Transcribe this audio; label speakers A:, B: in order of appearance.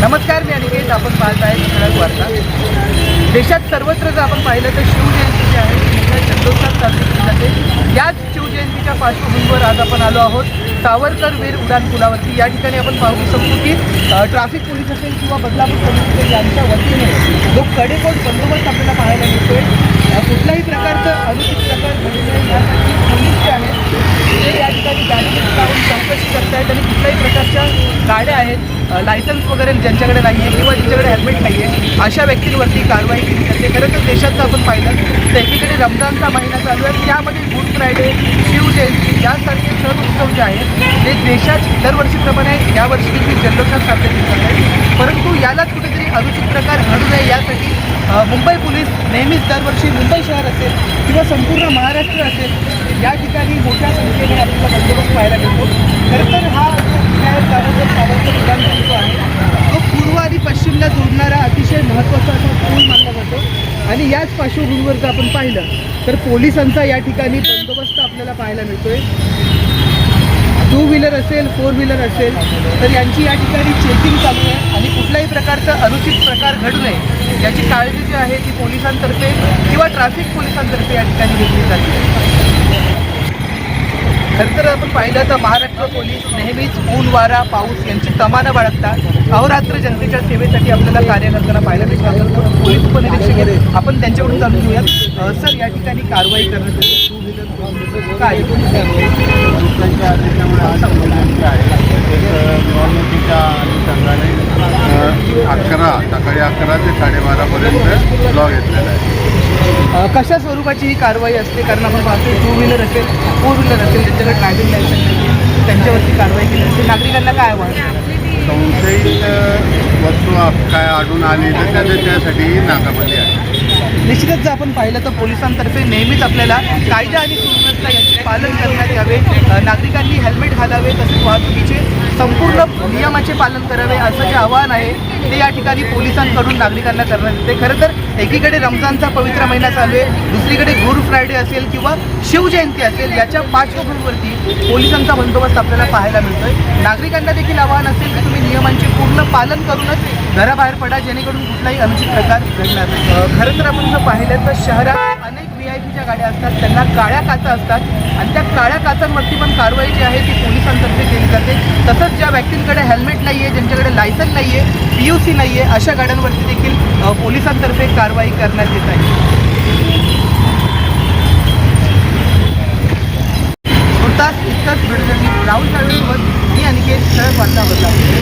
A: नमस्कार मी अनिकेत. आपण पाहत आहे ठळक वार्ता. देशात सर्वत्र जर आपण पाहिलं तर शिवजयंती जी आहे ती जल्लोषात साजरी केली जाते. याच शिवजयंतीच्या पार्श्वभूमीवर आज आपण आलो आहोत. सावरकर वीर उड्डाण पुलावरती. या ठिकाणी आपण पाहू शकतो की ट्रॅफिक पोलीस असेल किंवा बदलापूर पोलीस असेल यांच्या वतीने जो कडेकोट बंदोबस्त आपल्याला पाहायला मिळतोय. कुठल्याही प्रकारचं अनुचित प्रकार घडू नये यासाठी पोलीस जे आहेत ते या ठिकाणी बॅरिकेड लावून चौकशी करतायत आणि कुठल्याही प्रकारच्या गाड्या आहेत लायसन्स वगैरे ज्यांच्याकडे नाही आहे किंवा ज्यांच्याकडे हेल्मेट नाही आहे अशा व्यक्तींवरती कारवाई केली जाते. खरं तर देशात आपण पाहिलं तर एकीकडे रमजानचा महिना चालू आहे. त्यामध्ये गुड फ्रायडे शिवजयंती यासारखे सण उत्सव जे आहेत ते देशात दरवर्षीप्रमाणे यावर्षी देखील जल्लोषात साजरे केले जात आहेत. परंतु यालाच कुठेतरी अनुचित प्रकार घडू नये यासाठी मुंबई पोलीस नेहमीच दरवर्षी मुंबई शहर असेल किंवा संपूर्ण महाराष्ट्र असेल या ठिकाणी मोठ्या संख्येने आपल्याला बंदोबस्त पाहायला मिळतो. खरं तर हा सावरकर उड्डाण जो आहे. तो पूर्व आणि पश्चिमला जोडणारा अतिशय महत्त्वाचा असा पूल मानला जातो. आणि याच पार्श्वभूमीवर जर आपण पाहिलं तर पोलिसांचा या ठिकाणी बंदोबस्त आपल्याला पाहायला मिळतोय. टू व्हीलर असेल फोर व्हीलर असेल तर यांची या ठिकाणी चेकिंग चालू आहे आणि कुठल्याही प्रकारचा अनुचित प्रकार घडू नये याची काळजी जी आहे ती पोलिसांतर्फे किंवा ट्रॅफिक पोलिसांतर्फे या ठिकाणी घेतली जाते. खरं तर आपण पाहिलं तर महाराष्ट्र पोलीस नेहमीच ऊन वारा पाऊस यांची तमानं बाळगतात. अहोरात्र जनतेच्या सेवेसाठी आपल्याला कार्य करताना पाहिलं तर पोलीस उपनिरीक्षक आहेत. आपण त्यांच्याकडून जाणून घेऊयात. सर या ठिकाणी कारवाई करण्यासाठी टू व्हीलर काय
B: दुसऱ्यांच्या त्याच्यामुळे आज शिवजयंती आहे तसेच निवडणुकीच्या अनुषंगाने अ, अकरा सकाळी अकरा ते साडेबारापर्यंत लॉ घेतलेला आहे.
A: कशा स्वरूपाची ही कारवाई असते? कारण आपण पाहतो टू व्हीलर असेल फोर व्हीलर असेल ज्यांच्याकडे ड्रायव्हिंग लायसन्स नाही त्यांच्यावरती कारवाई केली असते. नागरिकांना काय आव्हान?
B: संशयित वस्तू काय आढळून आली तर त्याच्या त्यासाठी नाकाबंदी आहे.
A: निश्चितच जर आपण पाहिलं तर पोलिसांतर्फे नेहमीच आपल्याला कायदा आणि सुव्यवस्था पालन करण्यात यावे नागरिकांनी हेल्मेट घालावे तसेच वाहतुकीचे संपूर्ण नियमाचे पालन करावे असं जे आवाहन आहे ते या ठिकाणी पोलिसांकडून नागरिकांना करण्यात येते. खरं तर एकीकडे रमजानचा पवित्र महिना चालू आहे दुसरीकडे गुड फ्रायडे असेल किंवा शिवजयंती असेल याच्या पार्श्वभूमीवरती पोलिसांचा बंदोबस्त आपल्याला पाहायला मिळतोय. नागरिकांना देखील आवाहन असेल की तुम्ही नियमांचे पूर्ण पालन करूनच घराबाहेर पडा जेणेकरून कुठलाही अनुचित प्रकार घडणार नाही. खरं तर आपण जर पाहिलं तर शहरात अनेक व्ही आय पीच्या गाड्या असतात त्यांना काळ्या काचा असतात आणि त्या काळ्या काचांवरती पण कारवाई जी आहे ती पोलिसांतर्फे केली जाते. तसंच ज्या व्यक्तींकडे हेल्मेट नाही आहे ज्यांच्याकडे लायसन नाही आहे पी यू सी नाही आहे अशा गाड्यांवरती देखील पोलिसांतर्फे कारवाई करण्यात येत आहे. तुर्तास इतकंच राहुल साळवेसोबत मी अनिकेत ठळक वार्ता बदला